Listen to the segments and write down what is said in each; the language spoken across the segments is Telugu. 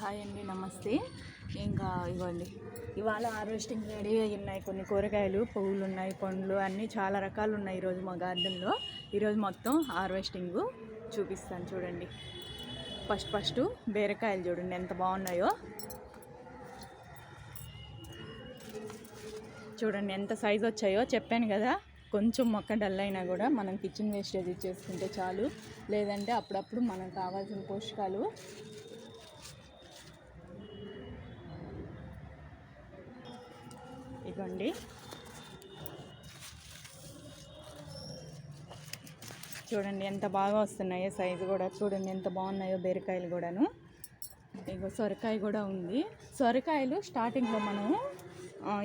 హాయ్ అండి నమస్తే. ఇంకా ఇవ్వండి. ఇవాళ హార్వెస్టింగ్ రెడీ అయి ఉన్నాయి కొన్ని కూరగాయలు పువ్వులు ఉన్నాయి పండ్లు అన్నీ చాలా రకాలు ఉన్నాయి ఈరోజు మా గార్డెన్లో. ఈరోజు మొత్తం హార్వెస్టింగ్ చూపిస్తాను చూడండి. ఫస్ట్ ఫస్ట్ బీరకాయలు చూడండి ఎంత బాగున్నాయో. చూడండి ఎంత సైజు వచ్చాయో చెప్పాను కదా. కొంచెం మొక్క డల్ అయినా కూడా మనం కిచెన్ వేస్టేజ్ ఇచ్చేసుకుంటే చాలు. లేదంటే అప్పుడప్పుడు మనకు కావాల్సిన పోషకాలు ఇదిగోండి. చూడండి ఎంత బాగా వస్తున్నాయో సైజు కూడా. చూడండి ఎంత బాగున్నాయో బీరకాయలు కూడాను. ఇగో సొరకాయ కూడా ఉంది. సొరకాయలు స్టార్టింగ్లో మనం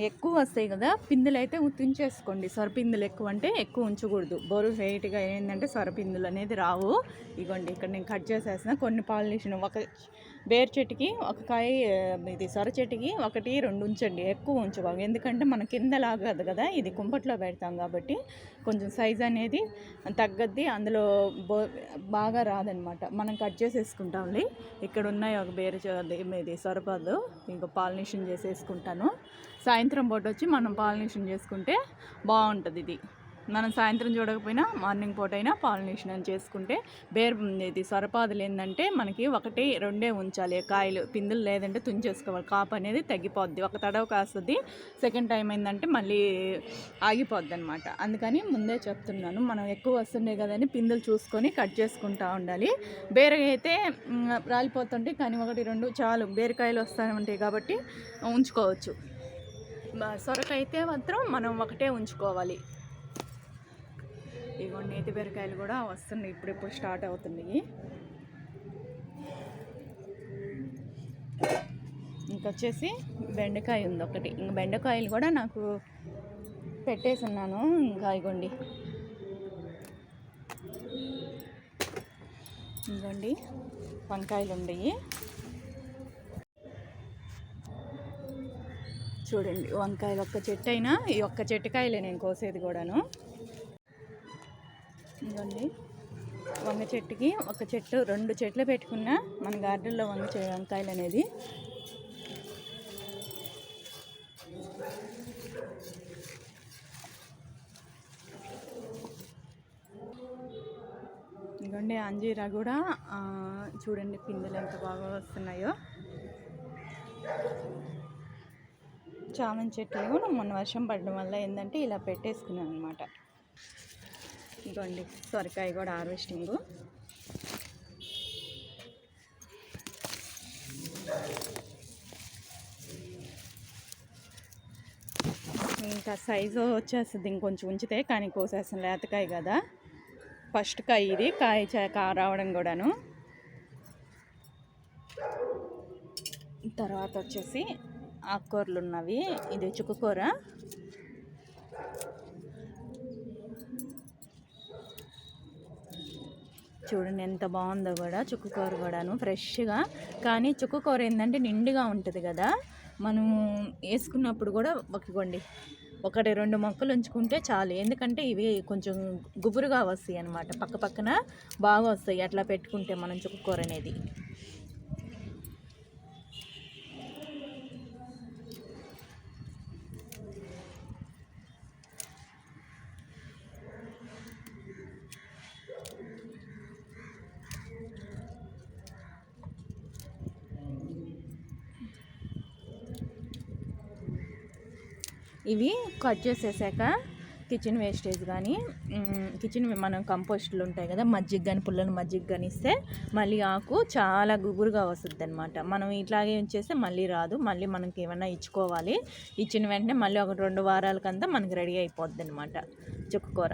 ఎక్కువ వస్తాయి కదా పిందులు అయితే తుంచేసుకోండి సొరపిందులు ఎక్కువ అంటే ఎక్కువ ఉంచకూడదు. బోరు వెయిట్గా ఏంటంటే సొరపిందులు అనేది రావు. ఇగోండి ఇక్కడ నేను కట్ చేసేసిన కొన్ని పాలినేషన్ ఒక బేర్ చెట్టుకి ఒక కాయ ఇది సొర చెట్టుకి ఒకటి రెండు ఉంచండి. ఎక్కువ ఉంచుకోవాలి ఎందుకంటే మన కింద లాగదు కదా ఇది కుంపట్లో పెడతాం కాబట్టి కొంచెం సైజ్ అనేది తగ్గద్ది. అందులో బో బాగా రాదనమాట. మనం కట్ చేసేసుకుంటాంలే. ఇక్కడ ఉన్నాయి ఒక బేరు ఇది సొరపాదు. ఇంకా పాలినేషన్ చేసేసుకుంటాను. సాయంత్రం పూట వచ్చి మనం పాలినేషన్ చేసుకుంటే బాగుంటుంది ఇది. మనం సాయంత్రం చూడకపోయినా మార్నింగ్ పూట అయినా పాలినేషన్ అని చేసుకుంటే బేర్ ఇది సొరపాదులు ఏంటంటే మనకి ఒకటి రెండే ఉంచాలి. కాయలు పిందులు లేదంటే తుంచేసుకోవాలి. కాపు అనేది తగ్గిపోద్ది. ఒక తడవ కాస్తుంది సెకండ్ టైం ఏంటంటే మళ్ళీ ఆగిపోద్ది అనమాట అందుకని ముందే చెప్తున్నాను మనం ఎక్కువ వస్తుండే కదని పిందులు చూసుకొని కట్ చేసుకుంటా ఉండాలి. బీరకాయ అయితే రాలిపోతుంటే కానీ ఒకటి రెండు చాలు. బీరకాయలు వస్తూనే ఉంటాయి కాబట్టి ఉంచుకోవచ్చు. సొరకైతే మాత్రం మనం ఒకటే ఉంచుకోవాలి. ఇగో నేతి బీరకాయలు కూడా వస్తున్నాయి ఇప్పుడిప్పుడు స్టార్ట్ అవుతున్నాయి. ఇంకొచ్చేసి బెండకాయ ఉంది ఒకటి. ఇంక బెండకాయలు కూడా నాకు పెట్టేసి ఉన్నాను ఇంకా ఇగోండి. ఇగోండి వంకాయలు ఉన్నాయి. చూడండి వంకాయలు ఒక్క చెట్టు అయినా ఈ ఒక్క చెట్టుకాయలే నేను కోసేది కూడాను. ఇదిగోండి. వంగ చెట్టుకి ఒక చెట్టు రెండు చెట్లు పెట్టుకున్నా మన గార్డెన్లో వంగ చె వంకాయలు అనేది. ఇదిగోండి అంజీరా కూడా చూడండి పిందెలు ఎంత బాగా వస్తున్నాయో. చామంతి చెట్లు కూడా మొన్న వర్షం పడడం వల్ల ఏంటంటే ఇలా పెట్టేసుకున్నాను అనమాట ఇదిగోండి సొరకాయ కూడా హార్వెస్టింగ్. ఇంకా సైజు వచ్చేస్తుంది ఇంకొంచెం ఉంచితే కానీ కోసేస్తాను లేతకాయ కదా. ఫస్ట్ కాయ ఇది కాయ చే- రావడం కూడాను. తర్వాత వచ్చేసి ఆకుకూరలు ఉన్నవి. ఇది చుక్కకూర చూడండి ఎంత బాగుందో కూడా. చుక్కకూర కూడాను ఫ్రెష్గా. కానీ చుక్కకూర ఏంటంటే నిండుగా ఉంటుంది కదా. మనం వేసుకున్నప్పుడు కూడా ఒకగొండి ఒకటి రెండు మొక్కలు ఉంచుకుంటే చాలు. ఎందుకంటే ఇవి కొంచెం గుబురుగా వస్తాయి అన్నమాట. పక్క పక్కన బాగా వస్తాయి. అట్లా పెట్టుకుంటే మనం చుక్కుకూర అనేది. ఇవి కట్ చేసేసాక కిచెన్ వేస్టేజ్ కానీ కిచెన్ మనం కంపోస్టులు ఉంటాయి కదా మజ్జిగ కానీ పుల్లని మజ్జిగ కానీ ఇస్తే మళ్ళీ ఆకు చాలా గుగురుగా వస్తుంది అనమాట మనం ఇట్లాగే ఉంచేస్తే మళ్ళీ రాదు. మళ్ళీ మనకి ఏమైనా ఇచ్చుకోవాలి ఇచ్చిన వెంటనే మళ్ళీ ఒక రెండు వారాలకంతా మనకి రెడీ అయిపోద్ది అనమాట చుక్కకూర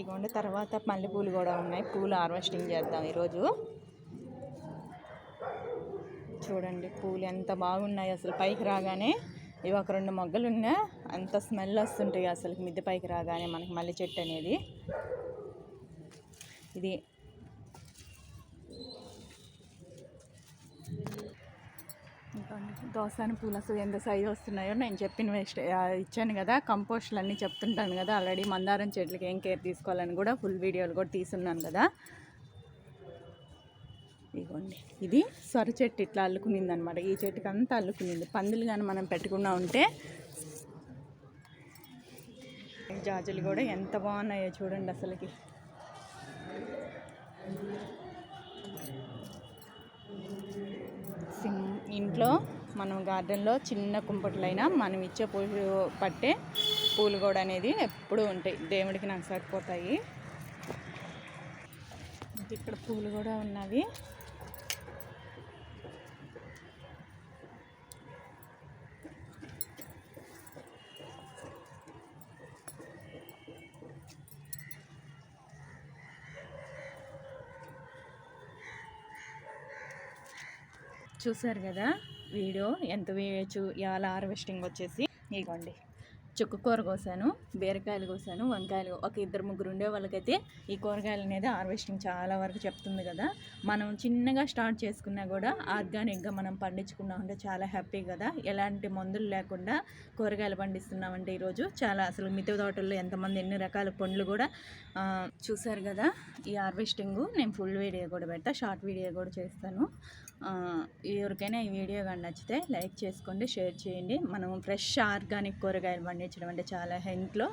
ఇగోండి తర్వాత మల్లెపూలు కూడా ఉన్నాయి. పూలు హార్వెస్టింగ్ చేద్దాం ఈరోజు. చూడండి పూలు ఎంత బాగున్నాయి అసలు పైకి రాగానే. ఇవి ఒక రెండు మొగ్గలు ఉన్నా అంత స్మెల్ వస్తుంటాయి అసలు మిద్దె పైకి రాగానే మనకి మల్లె చెట్టు అనేది. ఇది దోసాని పూలు అసలు ఎంత సైజు వస్తున్నాయో నేను చెప్పిన వేస్ట్ ఇచ్చాను కదా కంపోస్ట్లు అన్నీ చెప్తుంటాను కదా ఆల్రెడీ మందారం చెట్లకి ఏం కేర్ తీసుకోవాలని కూడా ఫుల్ వీడియోలు కూడా తీసున్నాను కదా. ఇదిగోండి ఇది సొర చెట్టు ఇట్లా అల్లుకునింది అనమాట ఈ చెట్టుకి అంతా అల్లుకునింది. పందులు కానీ మనం పెట్టకుండా ఉంటే జాజులు కూడా ఎంత బాగున్నాయో చూడండి అసలుకి. సిం ఇంట్లో మనం గార్డెన్లో చిన్న కుంపట్లైనా మనం ఇచ్చే పూలు పట్టే పూలు కూడా అనేది ఎప్పుడూ ఉంటాయి. దేవుడికి నాకు సరిపోతాయి. ఇక్కడ పూలు కూడా ఉన్నవి. చూసారు కదా వీడియో? ఎంత వేయచ్చు ఇవాళ హార్వెస్టింగ్ వచ్చేసి. ఇగోండి. చుక్క కూర కోసాను బీరకాయలు కోసాను వంకాయలు. ఒక ఇద్దరు ముగ్గురు ఉండే వాళ్ళకైతే ఈ కూరగాయలు అనేది హార్వెస్టింగ్ చాలా వరకు చెప్తుంది కదా. మనం చిన్నగా స్టార్ట్ చేసుకున్నా కూడా ఆర్గానిక్గా మనం పండించుకున్నామంటే చాలా హ్యాపీ కదా. ఎలాంటి మందులు లేకుండా కూరగాయలు పండిస్తున్నామంటే ఈరోజు చాలా అసలు మిత తోటల్లో ఎంతమంది ఎన్ని రకాల పండ్లు కూడా చూసారు కదా. ఈ హార్వెస్టింగ్ నేను ఫుల్ వీడియో కూడా పెడతా షార్ట్ వీడియో కూడా చేస్తాను. ఎవరికైనా ఈ వీడియో కానీ నచ్చితే లైక్ చేసుకోండి షేర్ చేయండి. మనం ఫ్రెష్ ఆర్గానిక్ కూరగాయలు పండించడం అంటే చాలా ఇంట్లో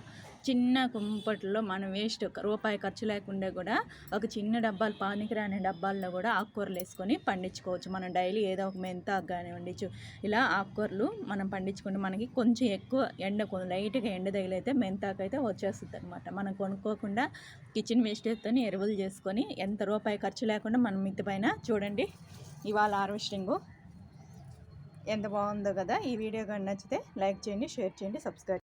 చిన్న కుంపట్లో మనం వేస్ట్ రూపాయి ఖర్చు లేకుండా కూడా ఒక చిన్న డబ్బాలు పానికిరాని డబ్బాల్లో కూడా ఆకుకూరలు వేసుకొని పండించుకోవచ్చు. మనం డైలీ ఏదో ఒక మెంత కానివ్వండి చు- ఇలా ఆకుకూరలు మనం పండించుకుంటే మనకి కొంచెం ఎక్కువ ఎండ లైట్గా ఎండ తగిలైతే మెంతాకైతే అయితే వచ్చేస్తుంది అనమాట మనం కొనుక్కోకుండా కిచెన్ వేస్టేజ్తో ఎరువులు చేసుకొని ఎంత రూపాయి ఖర్చు లేకుండా మనం మిత్తి పైన చూడండి. ఇవాళ హార్వెస్టింగు ఎంత బాగుందో కదా. ఈ వీడియో కానీ నచ్చితే లైక్ చేయండి షేర్ చేయండి సబ్స్క్రైబ్